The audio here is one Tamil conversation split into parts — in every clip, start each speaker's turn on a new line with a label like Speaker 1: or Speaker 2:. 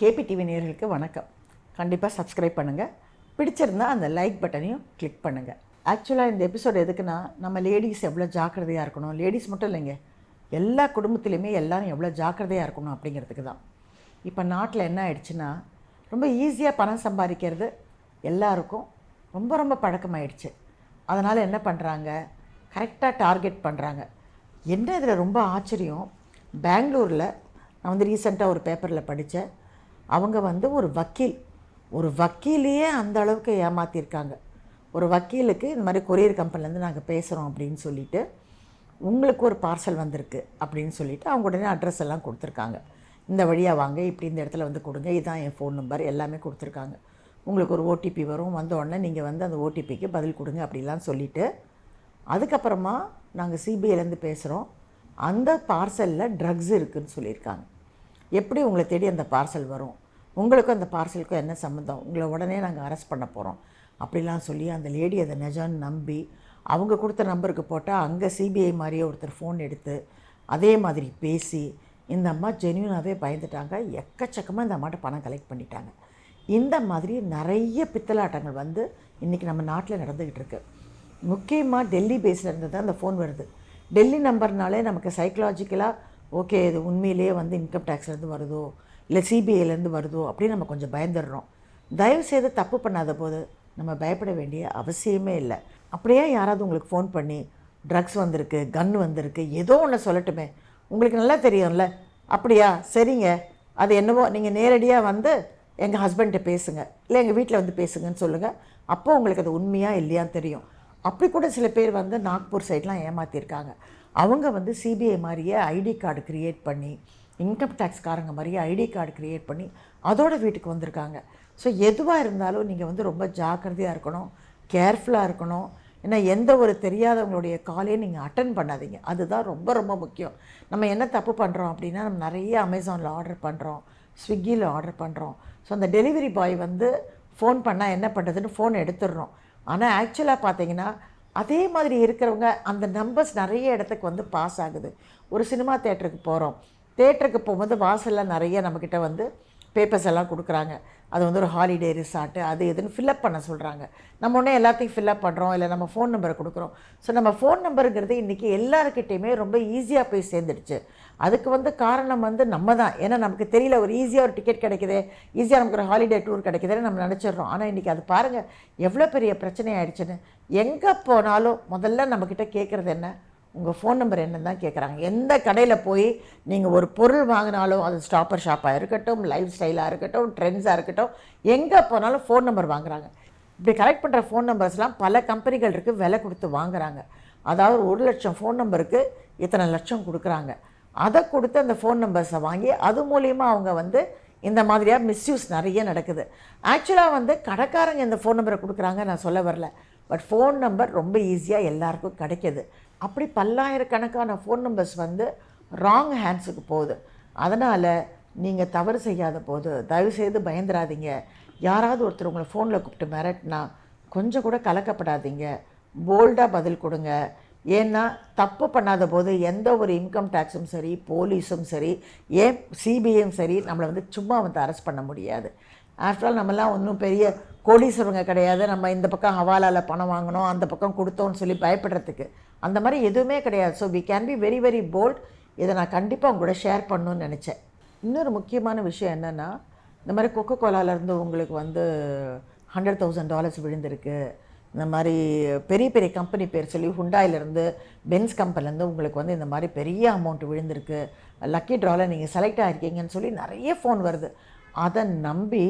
Speaker 1: கேபி டிவி வணக்கம். கண்டிப்பாக சப்ஸ்கிரைப் பண்ணுங்கள் பிடிச்சிருந்தா அந்த லைக் பட்டனையும் கிளிக் பண்ணுங்கள் ஆக்சுவலாக இந்த எபிசோட் எதுக்குன்னா நம்ம லேடிஸ் எவ்வளோ ஜாக்கிரதையாக இருக்கணும்? லேடிஸ் மட்டும் இல்லைங்க. எல்லா குடும்பத்துலேயுமே எல்லோரும் எவ்வளோ ஜாக்கிரதையாக இருக்கணும் அப்படிங்கிறதுக்கு தான். இப்போ நாட்டில் என்ன ஆயிடுச்சுன்னா ரொம்ப ஈஸியாக பணம் சம்பாதிக்கிறது எல்லாருக்கும் ரொம்ப ரொம்ப பழக்கமாயிடுச்சு. அதனால் என்ன பண்ணுறாங்க கரெக்டாக டார்கெட் பண்ணுறாங்க என்ன இதில் ரொம்ப ஆச்சரியம்? பெங்களூரில் நான் வந்து ரீசெண்டாக ஒரு பேப்பரில் படித்தேன் அவங்க வந்து ஒரு வக்கீல். ஒரு வக்கீலையே அந்த அளவுக்கு ஏமாற்றிருக்காங்க ஒரு வக்கீலுக்கு இந்த மாதிரி கொரியர் கம்பெனிலேருந்து நாங்கள் பேசுகிறோம் அப்படின்னு சொல்லிட்டு உங்களுக்கு ஒரு பார்சல் வந்திருக்கு அப்படின்னு சொல்லிவிட்டு அவங்க உடனே அட்ரஸ் எல்லாம் கொடுத்துருக்காங்க. இந்த வழியாக வாங்க இப்படி இந்த இடத்துல வந்து கொடுங்க இதுதான் என் ஃபோன் நம்பர் எல்லாமே கொடுத்துருக்காங்க. உங்களுக்கு ஒரு ஓடிபி வரும் வந்த உடனே நீங்கள் வந்து அந்த ஓடிபிக்கு பதில் கொடுங்க அப்படிலாம் சொல்லிவிட்டு அதுக்கப்புறமா நாங்கள் சிபிஐலேருந்து பேசுகிறோம் அந்த பார்சலில் ட்ரக்ஸ் இருக்குதுன்னு சொல்லியிருக்காங்க. எப்படி உங்களை தேடி அந்த பார்சல் வரும்? உங்களுக்கும் அந்த பார்சலுக்கும் என்ன சம்மந்தம் உங்களை உடனே நாங்கள் அரெஸ்ட் பண்ண போகிறோம் அப்படிலாம் சொல்லி அந்த லேடி அதை நிஜம்னு நம்பி அவங்க கொடுத்த நம்பருக்கு போட்டால் அங்கே சிபிஐ மாதிரியே ஒருத்தர் ஃபோன் எடுத்து அதே மாதிரி பேசி இந்த அம்மா ஜென்யூனாகவே பயந்துட்டாங்க. எக்கச்சக்கமாக இந்த அம்மாட்ட பணம் கலெக்ட் பண்ணிட்டாங்க. இந்த மாதிரி நிறைய பித்தலாட்டங்கள் வந்து இன்றைக்கி நம்ம நாட்டில் நடந்துக்கிட்டு இருக்கு. முக்கியமாக டெல்லி பேஸில் இருந்து தான் அந்த ஃபோன் வருது. டெல்லி நம்பர்னாலே நமக்கு சைக்கலாஜிக்கலாக ஓகே இது உண்மையிலேயே வந்து இன்கம் டேக்ஸ்லேருந்து வருதோ இல்லை சிபிஐலேருந்து வருதோ அப்படின்னு நம்ம கொஞ்சம் பயந்துடுறோம். தயவு செய்து தப்பு பண்ணாத போது நம்ம பயப்பட வேண்டிய அவசியமே இல்லை. அப்படியே யாராவது உங்களுக்கு ஃபோன் பண்ணி ட்ரக்ஸ் வந்திருக்கு கன் வந்திருக்கு ஏதோ ஒன்று சொல்லட்டுமே. உங்களுக்கு நல்லா தெரியும்ல? அப்படியா? சரிங்க. அது என்னவோ நீங்கள் நேரடியாக வந்து எங்கள் ஹஸ்பண்ட்டை பேசுங்க. இல்லை எங்கள் வீட்டில் வந்து பேசுங்கன்னு சொல்லுங்கள் அப்போது உங்களுக்கு அது உண்மையாக இல்லையான்னு தெரியும். அப்படி கூட சில பேர் வந்து நாக்பூர் சைட்லாம் ஏமாற்றிருக்காங்க அவங்க வந்து சிபிஐ மாதிரியே ஐடி கார்டு க்ரியேட் பண்ணி இன்கம் டேக்ஸ்காரங்க மாதிரியே ஐடி கார்டு க்ரியேட் பண்ணி அதோட வீட்டுக்கு வந்திருக்காங்க. ஸோ எதுவாக இருந்தாலும் நீங்கள் வந்து ரொம்ப ஜாக்கிரதையாக இருக்கணும் கேர்ஃபுல்லாக இருக்கணும். ஏன்னா எந்த ஒரு தெரியாதவங்களுடைய காலையும் நீங்கள் அட்டன் பண்ணாதீங்க. அதுதான் ரொம்ப ரொம்ப முக்கியம். நம்ம என்ன தப்பு பண்ணுறோம் அப்படின்னா நம்ம நிறைய அமேசானில் ஆர்டர் பண்ணுறோம் ஸ்விக்கியில் ஆர்டர் பண்ணுறோம் ஸோ அந்த டெலிவரி பாய் வந்து ஃபோன் பண்ணால் என்ன பண்ணுறதுன்னு ஃபோன் எடுத்துடுறோம். ஆனால் ஆக்சுவலாக பார்த்தீங்கன்னா அதே மாதிரி இருக்கிறவங்க அந்த நம்பர்ஸ் நிறைய இடத்துக்கு வந்து பாஸ் ஆகுது. ஒரு சினிமா தேட்டருக்கு போகிறோம் தேட்டருக்கு போகும்போது வாசலில் நிறைய நம்மக்கிட்ட வந்து பேப்பர்ஸ் எல்லாம் கொடுக்குறாங்க. அது வந்து ஒரு ஹாலிடே ரிசார்ட்டு அது இதுன்னு ஃபில்அப் பண்ண சொல்கிறாங்க நம்ம ஒன்றே எல்லாத்தையும் ஃபில்அப் பண்ணுறோம் இல்லை நம்ம ஃபோன் நம்பரை கொடுக்குறோம். ஸோ நம்ம ஃபோன் நம்பருங்கிறது இன்றைக்கி எல்லாருக்கிட்டேயுமே ரொம்ப ஈஸியாக போய் சேர்ந்துடுச்சு. அதுக்கு வந்து காரணம் வந்து நம்ம தான். ஏன்னா நமக்கு தெரியல ஒரு ஈஸியாக ஒரு டிக்கெட் கிடைக்குது ஈஸியாக நமக்கு ஒரு ஹாலிடே டூர் கிடைக்குதுன்னு நம்ம நினச்சிடுறோம். ஆனால் இன்றைக்கி அது பாருங்கள் எவ்வளோ பெரிய பிரச்சனை ஆயிடுச்சுன்னு. எங்கே போனாலும் முதல்ல நம்மக்கிட்ட கேட்குறது என்ன? உங்கள் ஃபோன் நம்பர் என்னன்னு தான் கேட்குறாங்க எந்த கடையில் போய் நீங்கள் ஒரு பொருள் வாங்கினாலும் அது ஸ்டாப்பர் ஷாப்பாக இருக்கட்டும் லைஃப் ஸ்டைலாக இருக்கட்டும் ட்ரெண்ட்ஸாக இருக்கட்டும் எங்கே போனாலும் ஃபோன் நம்பர் வாங்குறாங்க. இப்படி கலெக்ட் பண்ணுற ஃபோன் நம்பர்ஸ்லாம் பல கம்பெனிகள் இருக்குது விலை கொடுத்து வாங்குறாங்க. அதாவது ஒரு லட்சம் ஃபோன் நம்பருக்கு இத்தனை லட்சம் கொடுக்குறாங்க. அதை கொடுத்து அந்த ஃபோன் நம்பர்ஸை வாங்கி அது மூலியமாக அவங்க வந்து இந்த மாதிரியாக மிஸ்யூஸ் நிறைய நடக்குது. ஆக்சுவலாக வந்து கடைக்காரங்க இந்த ஃபோன் நம்பரை கொடுக்குறாங்க நான் சொல்ல வரல. பட் ஃபோன் நம்பர் ரொம்ப ஈஸியாக எல்லாருக்கும் கிடைக்கிது. அப்படி பல்லாயிரக்கணக்கான ஃபோன் நம்பர்ஸ் வந்து ராங் ஹேண்ட்ஸுக்கு போகுது. அதனால் நீங்கள் தவறு செய்யாத போது தயவுசெய்து பயந்துடாதீங்க யாராவது ஒருத்தர் உங்களை ஃபோனில் கூப்பிட்டு மிரட்டினா கொஞ்சம் கூட கலக்கப்படாதீங்க. போல்டாக பதில் கொடுங்க. ஏன்னா தப்பு பண்ணாத போது எந்த ஒரு இன்கம் டேக்ஸும் சரி போலீஸும் சரி ஏன் சிபிஐயும் சரி நம்மளை வந்து சும்மா வந்து அரெஸ்ட் பண்ண முடியாது. ஆஃப்டர் ஆல் நம்மலாம் ஒன்றும் பெரிய கோடீஸ்வரங்க கிடையாது. நம்ம இந்த பக்கம் ஹவாலாவில் பணம் வாங்கினோம் அந்த பக்கம் கொடுத்தோம்னு சொல்லி பயப்படுறதுக்கு. அந்த மாதிரி எதுவுமே கிடையாது. So we can be very very bold இதை நான் கண்டிப்பாக உங்களோட ஷேர் பண்ணணும்னு நினச்சேன். இன்னொரு முக்கியமான விஷயம் என்னென்னா இந்த மாதிரி கொக்கோ கோலாலேருந்து உங்களுக்கு வந்து ஹண்ட்ரட் தௌசண்ட் டாலர்ஸ் விழுந்திருக்கு. இந்த மாதிரி பெரிய பெரிய கம்பெனி பேர் சொல்லி ஹுண்டாயிலேருந்து பென்ஸ் கம்பெனிலேருந்து உங்களுக்கு வந்து இந்த மாதிரி பெரிய அமௌண்ட் விழுந்திருக்கு. லக்கி ட்ராவில் நீங்கள் செலக்ட் ஆகிருக்கீங்கன்னு சொல்லி நிறைய ஃபோன் வருது. அதை நம்பி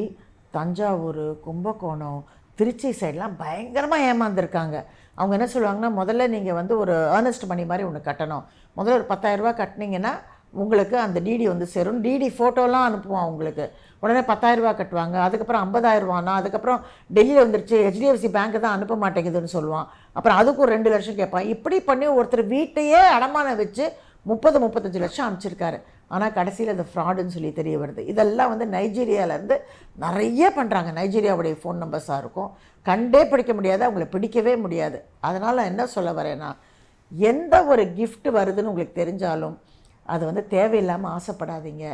Speaker 1: தஞ்சாவூர் கும்பகோணம் திருச்சி சைட்லாம் பயங்கரமாக ஏமாந்துருக்காங்க. அவங்க என்ன சொல்லுவாங்கன்னா முதல்ல நீங்கள் வந்து ஒரு ஏர்னஸ்ட் மணி மாதிரி ஒன்று கட்டணும். முதல்ல ஒரு பத்தாயிரரூபா கட்டினீங்கன்னா உங்களுக்கு அந்த டிடி வந்து சேரும். டிடி ஃபோட்டோலாம் அனுப்புவான் உங்களுக்கு உடனே பத்தாயிரரூபா கட்டுவாங்க. அதுக்கப்புறம் ஐம்பதாயிரரூவானா அதுக்கப்புறம் டெல்லியில் வந்துருச்சு. ஹெச்டிஎஃப்சி பேங்க்கு தான் அனுப்ப மாட்டேங்குதுன்னு சொல்லுவான். அப்புறம் அதுக்கு ஒரு ரெண்டு லட்சம் கேட்பான். இப்படி பண்ணி ஒருத்தர் வீட்டையே அடமானம் வச்சு முப்பது முப்பத்தஞ்சு லட்சம் அனுப்பிச்சிருக்காரு. ஆனால் கடைசியில் அது ஃப்ராடுன்னு சொல்லி தெரிய வருது. இதெல்லாம் வந்து நைஜீரியாவிலேருந்து நிறைய பண்ணுறாங்க நைஜீரியாவுடைய ஃபோன் நம்பர்ஸாக இருக்கும். கண்டே பிடிக்க முடியாது. அவங்கள பிடிக்கவே முடியாது. அதனால் என்ன சொல்ல வரேன்னா எந்த ஒரு கிஃப்ட் வருதுன்னு உங்களுக்கு தெரிஞ்சாலும் அது வந்து தேவையில்லாமல் ஆசைப்படாதீங்க.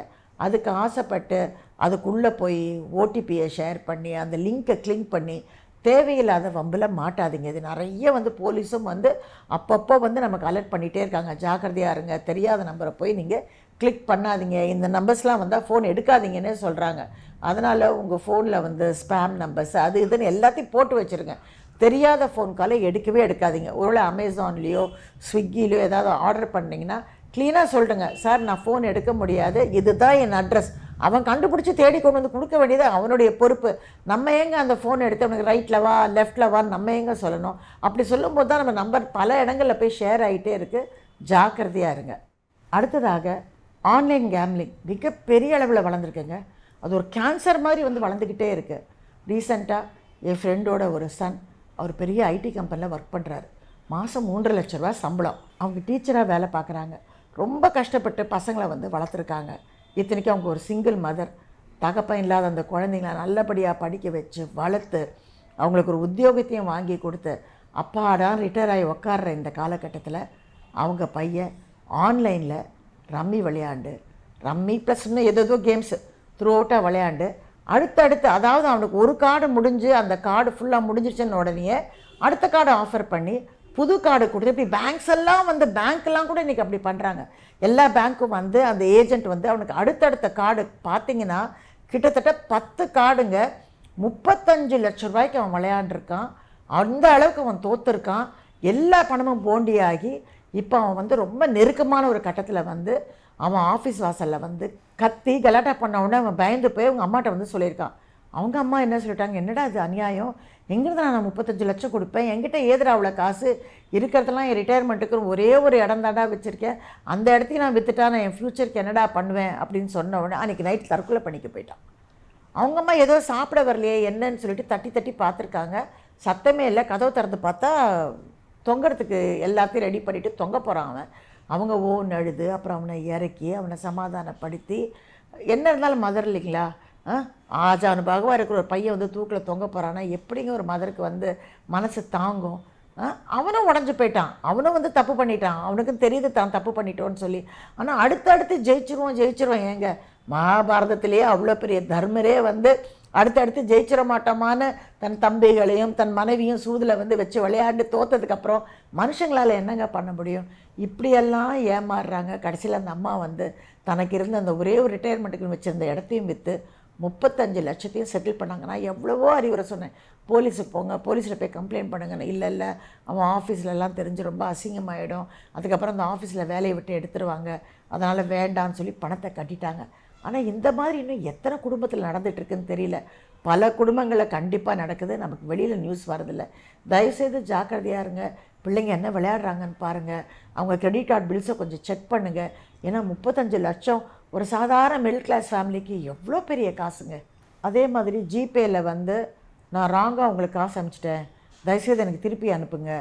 Speaker 1: அதுக்கு ஆசைப்பட்டு அதுக்குள்ளே போய் ஓடிபியை ஷேர் பண்ணி அந்த லிங்க்கை கிளிக் பண்ணி தேவையில்லாத வம்பில் மாட்டாதீங்க. இது நிறைய வந்து போலீஸும் வந்து அப்பப்போ வந்து நமக்கு அலர்ட் பண்ணிகிட்டே இருக்காங்க. ஜாக்கிரதையாக இருங்க. தெரியாத நம்பரை போய் நீங்கள் கிளிக் பண்ணாதீங்க. இந்த நம்பர்ஸ்லாம் வந்தால் ஃபோன் எடுக்காதீங்கன்னு சொல்கிறாங்க அதனால் உங்கள் ஃபோனில் வந்து ஸ்பேம் நம்பர்ஸ் அது இதுன்னு எல்லாத்தையும் போட்டு வச்சுருங்க. தெரியாத ஃபோன் காலை எடுக்கவே எடுக்காதீங்க. ஒருவேளை அமேசான்லேயோ ஸ்விக்கிலேயோ ஏதாவது ஆர்டர் பண்ணிங்கன்னா க்ளீனாக சொல்லிட்டுங்க சார் நான் ஃபோன் எடுக்க முடியாது. இதுதான் என் அட்ரஸ் அவன் கண்டுபிடிச்சி தேடி கொண்டு வந்து கொடுக்க வேண்டியது அவனுடைய பொறுப்பு. நம்ம ஏங்க அந்த ஃபோன் எடுத்து அவனுக்கு ரைட்டில் வா லெஃப்ட்டில் வா நம்ம ஏங்க சொல்லணும்? அப்படி சொல்லும்போது தான் நம்ம நம்பர் பல இடங்களில் போய் ஷேர் ஆகிட்டே இருக்குது ஜாக்கிரதையாக இருங்க. அடுத்ததாக ஆன்லைன் கேம்லிங் மிகப்பெரிய அளவில் வளர்ந்துருக்குங்க. அது ஒரு கேன்சர் மாதிரி வந்து வளர்ந்துக்கிட்டே இருக்குது ரீசெண்டாக என் ஃப்ரெண்டோட ஒரு சன் அவர் பெரிய ஐடி கம்பெனியில் ஒர்க் பண்ணுறாரு மாதம் மூன்றரை லட்ச ரூபா சம்பளம். அவங்க டீச்சராக வேலை பார்க்குறாங்க. ரொம்ப கஷ்டப்பட்டு பசங்களை வந்து வளர்த்துருக்காங்க. இத்தனைக்கும் அவங்க ஒரு சிங்கிள் மதர் தகப்பன் இல்லாத அந்த குழந்தைங்கள நல்லபடியாக படிக்க வச்சு வளர்த்து அவங்களுக்கு ஒரு உத்தியோகத்தையும் வாங்கி கொடுத்து அப்பாடான் ரிட்டையர் ஆகி உக்காடுற இந்த காலகட்டத்தில் அவங்க பையன் ஆன்லைனில் ரம்மி விளையாண்டு ரம்மி ப்ளஸ் இன்னும் ஏதேதோ கேம்ஸு த்ரூ அவுட்டாக விளையாண்டு அடுத்தடுத்து அதாவது அவனுக்கு ஒரு கார்டு முடிஞ்சு அந்த கார்டு ஃபுல்லாக முடிஞ்சிருச்சுன்னு உடனே அடுத்த கார்டு ஆஃபர் பண்ணி புது கார்டு கொடுத்து இப்படி பேங்க்ஸ் எல்லாம் வந்து பேங்க்லாம் கூட இன்றைக்கி அப்படி பண்ணுறாங்க எல்லா பேங்க்கும் வந்து அந்த ஏஜென்ட் வந்து அவனுக்கு அடுத்தடுத்த கார்டு பார்த்தீங்கன்னா கிட்டத்தட்ட பத்து கார்டுங்க முப்பத்தஞ்சு லட்ச ரூபாய்க்கு அவன் விளையாண்டுருக்கான். அந்த அளவுக்கு அவன் தோத்துருக்கான். எல்லா பணமும் போண்டியாகி இப்போ அவன் வந்து ரொம்ப நெருக்கமான ஒரு கட்டத்தில் வந்து அவன் ஆஃபீஸ் வாசலில் வந்து கத்தி கலாட்டா பண்ண உடனே அவன் பயந்து போய் அவங்க அம்மாட்ட வந்து சொல்லியிருக்கான். அவங்க அம்மா என்ன சொல்லிட்டாங்க? என்னடா இது அநியாயம்? எங்கிருந்து நான் முப்பத்தஞ்சு லட்சம் கொடுப்பேன்? என்கிட்ட ஏதுடா அவ்வளோ காசு? இருக்கிறதெல்லாம் என் ரிட்டையர்மெண்ட்டுக்கு ஒரே ஒரு இடம் தாண்டா வச்சுருக்கேன். அந்த இடத்தையும் நான் வித்துட்டா நான் என் ஃப்யூச்சருக்கு என்னடா பண்ணுவேன்? அப்படின்னு சொன்ன உடனே அன்றைக்கி நைட் தற்கொலை பண்ணிக்க போயிட்டான். அவங்க அம்மா ஏதோ சாப்பிட வரலையே என்னன்னு சொல்லிட்டு தட்டி தட்டி பார்த்துருக்காங்க. சத்தமே இல்லை. கதவு திறந்து பார்த்தா தொங்கிறதுக்கு எல்லாத்தையும் ரெடி பண்ணிவிட்டு தொங்க போகிறான் அவன். அவங்க ஓன் அழுது அப்புறம் அவனை இறக்கி அவனை சமாதானப்படுத்தி என்ன இருந்தாலும் மதர் இல்லைங்களா? ஆ? ஆஜானு பாகவாக இருக்கிற ஒரு பையன் வந்து தூக்கில் தொங்க போகிறான்னா எப்படிங்க ஒரு மதருக்கு வந்து மனசு தாங்கும்? அவனும் உடஞ்சி போயிட்டான். அவனும் வந்து தப்பு பண்ணிட்டான். அவனுக்கும் தெரியுது தான் தப்பு பண்ணிட்டோன்னு சொல்லி. ஆனால் அடுத்தடுத்து ஜெயிச்சிருவோம் ஜெயிச்சிருவோம். ஏங்க மகாபாரதத்திலேயே அவ்வளோ பெரிய தர்மரே வந்து அடுத்தடுத்து ஜெயிச்சிட மாட்டோமான்னு தன் தம்பிகளையும் தன் மனைவியும் சூதில் வந்து வச்சு விளையாண்டு தோத்ததுக்கப்புறம் மனுஷங்களால் என்னங்க பண்ண முடியும்? இப்படியெல்லாம் ஏமாறுறாங்க. கடைசியில் அந்த அம்மா வந்து தனக்கு இருந்த அந்த ஒரே ஒரு ரிட்டையர்மெண்ட்டுக்கு வச்சிருந்த இடத்தையும் விற்று முப்பத்தஞ்சு லட்சத்தையும் செட்டில் பண்ணாங்க. நான் எவ்வளவோ அறிவுரை சொன்னேன். போலீஸுக்கு போங்க போலீஸில் போய் கம்ப்ளைண்ட் பண்ணுங்கன்னு. இல்லை இல்லை அவன் ஆஃபீஸ்லலாம் தெரிஞ்சு ரொம்ப அசிங்கமாயிடும். அதுக்கப்புறம் அந்த ஆஃபீஸில் வேலையை விட்டு எடுத்துருவாங்க. அதனால் வேண்டான்னு சொல்லி பணத்தை கட்டிட்டாங்க. ஆனால் இந்த மாதிரி இன்னும் எத்தனை குடும்பத்தில் நடந்துகிட்ருக்குன்னு தெரியல. பல குடும்பங்களில் கண்டிப்பாக நடக்குது. நமக்கு வெளியில் நியூஸ் வரதில்லை தயவுசெய்து ஜாக்கிரதையாக இருங்க. பிள்ளைங்க என்ன விளையாடுறாங்கன்னு பாருங்கள் அவங்க கிரெடிட் கார்டு பில்ஸை கொஞ்சம் செக் பண்ணுங்கள் ஏன்னா முப்பத்தஞ்சு லட்சம் ஒரு சாதாரண மிடில் கிளாஸ் ஃபேமிலிக்கு எவ்வளோ பெரிய காசுங்க? அதே மாதிரி ஜிபேயில் வந்து நான் ராங்காக உங்களுக்கு காசு அனுப்பிச்சிட்டேன். தயவுசெய்து எனக்கு திருப்பி அனுப்புங்க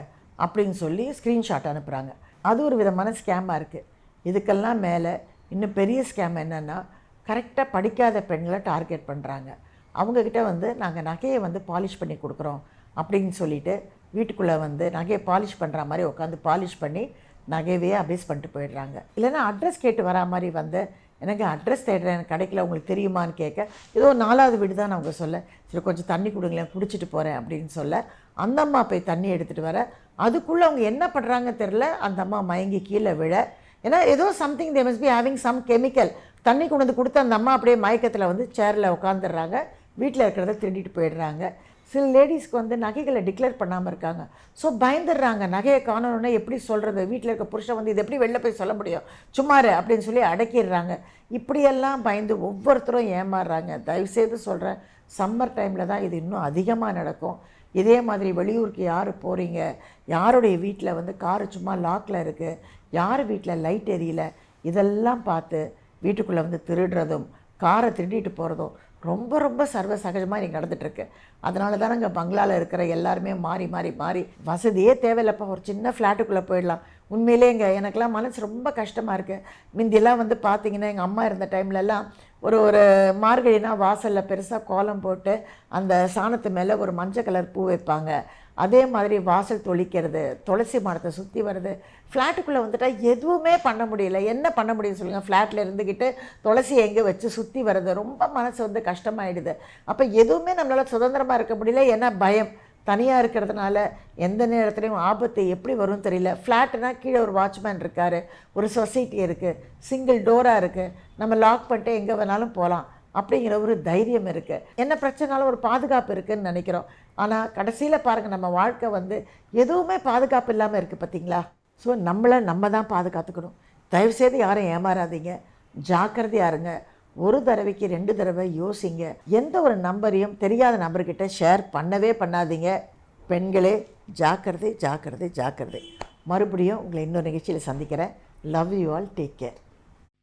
Speaker 1: அப்படின்னு சொல்லி ஸ்க்ரீன்ஷாட் அனுப்புகிறாங்க அது ஒரு விதமான ஸ்கேமாக இருக்குது இதுக்கெல்லாம் மேலே இன்னும் பெரிய ஸ்கேம் என்னென்னா கரெக்டாக படிக்காத பெண்களை டார்கெட் பண்ணுறாங்க அவங்கக்கிட்ட வந்து நாங்கள் நகையை வந்து பாலிஷ் பண்ணி கொடுக்குறோம் அப்படின்னு சொல்லிட்டு வீட்டுக்குள்ளே வந்து நகையை பாலிஷ் பண்ணுற மாதிரி உட்காந்து பாலிஷ் பண்ணி நகையவே அபேஸ் பண்ணிட்டு போயிடுறாங்க. இல்லைன்னா அட்ரஸ் கேட்டு வரா மாதிரி வந்து எனக்கு அட்ரஸ் தேடுறேன் எனக்கு கிடைக்கல உங்களுக்கு தெரியுமான்னு கேட்க ஏதோ ஒரு நாலாவது வீடு தான் அவங்க சொல்ல சரி கொஞ்சம் தண்ணி கொடுங்களேன் குடிச்சிட்டு போகிறேன் அப்படின்னு சொல்ல அந்த அம்மா போய் தண்ணி எடுத்துகிட்டு வர அதுக்குள்ளே அவங்க என்ன பண்ணுறாங்க தெரில அந்த அம்மா மயங்கி கீழே விழ ஏன்னா ஏதோ something they must be having some chemical தண்ணி கொண்டு வந்து கொடுத்து அந்த அம்மா அப்படியே மயக்கத்தில் வந்து சேரில் உட்காந்துடுறாங்க வீட்டில் இருக்கிறத திருடிட்டு போயிடுறாங்க. சில லேடிஸ்க்கு வந்து நகைகளை டிக்ளேர் பண்ணாமல் இருக்காங்க. ஸோ பயந்துடுறாங்க. நகையை காணணுன்னா எப்படி சொல்கிறது வீட்டில் இருக்க புருஷன் வந்து இது எப்படி வெளில போய் சொல்ல முடியும்? சும்மாரு அப்படின்னு சொல்லி அடக்கிடுறாங்க. இப்படியெல்லாம் பயந்து ஒவ்வொருத்தரும் ஏமாறுறாங்க. தயவுசெய்து சொல்கிறேன் சம்மர் டைமில் தான் இது இன்னும் அதிகமாக நடக்கும். இதே மாதிரி வெளியூருக்கு யார் போகிறீங்க யாருடைய வீட்டில் வந்து காரு சும்மா லாக்கில் இருக்குது யார் வீட்டில் லைட் எரியல? இதெல்லாம் பார்த்து வீட்டுக்குள்ளே வந்து திருடுறதும் காரை திருடிட்டு போகிறதும் ரொம்ப ரொம்ப சர்வ சகஜமாக இன்றைக்கி நடந்துகிட்ருக்கு அதனால தானங்க பங்களாவில் இருக்கிற எல்லாருமே மாறி மாறி மாறி வசதியே தேவையில்லப்பா. ஒரு சின்ன ஃப்ளாட்டுக்குள்ளே போயிடலாம். உண்மையிலே இங்கே எனக்கெல்லாம் மனசு ரொம்ப கஷ்டமாக இருக்குது முந்தியெல்லாம் வந்து பார்த்தீங்கன்னா எங்கள் அம்மா இருந்த டைம்லலாம் ஒரு ஒரு மார்கழினா வாசலில் பெருசாக கோலம் போட்டு அந்த சாணத்து மேலே ஒரு மஞ்சள் கலர் பூ வைப்பாங்க. அதே மாதிரி வாசல் தொளிக்கிறது துளசி மரத்தை சுற்றி வர்றது ஃப்ளாட்டுக்குள்ளே வந்துட்டால் எதுவுமே பண்ண முடியல. என்ன பண்ண முடியும் சொல்லுங்கள் ஃப்ளாட்டில் இருந்துக்கிட்டு துளசி எங்கே வச்சு சுற்றி வர்றது ரொம்ப மனசு வந்து கஷ்டமாயிடுது. அப்போ எதுவுமே நம்மளால் சுதந்திரமாக இருக்க முடியல. ஏன்னா பயம். தனியாக இருக்கிறதுனால எந்த நேரத்துலையும் ஆபத்து எப்படி வரும்னு தெரியல. ஃப்ளாட்டுனா கீழே ஒரு வாட்ச்மேன் இருக்கார். ஒரு சொசைட்டி இருக்குது சிங்கிள் டோராக இருக்குது நம்ம லாக் பண்ணிட்டு எங்கே வேணாலும் போகலாம் அப்படிங்கிற ஒரு தைரியம் இருக்குது என்ன பிரச்சனாலும் ஒரு பாதுகாப்பு இருக்குதுன்னு நினைக்கிறோம். ஆனால் கடைசியில் பாருங்கள் நம்ம வாழ்க்கை வந்து எதுவுமே பாதுகாப்பு இல்லாமல் இருக்குது பார்த்தீங்களா ஸோ நம்மளை நம்ம தான் பாதுகாத்துக்கணும். தயவுசெய்து யாரும் ஏமாறாதீங்க. ஜாக்கிரதையாக இருங்க ஒரு தடவைக்கு ரெண்டு தடவை யோசிங்க. எந்த ஒரு நம்பரையும் தெரியாத நபர்கிட்ட ஷேர் பண்ணவே பண்ணாதீங்க. பெண்களே ஜாக்கிரதை ஜாக்கிரதை ஜாக்கிரதை. மறுபடியும் உங்களை இன்னொரு நிகழ்ச்சியில் சந்திக்கிறேன். Love you all take care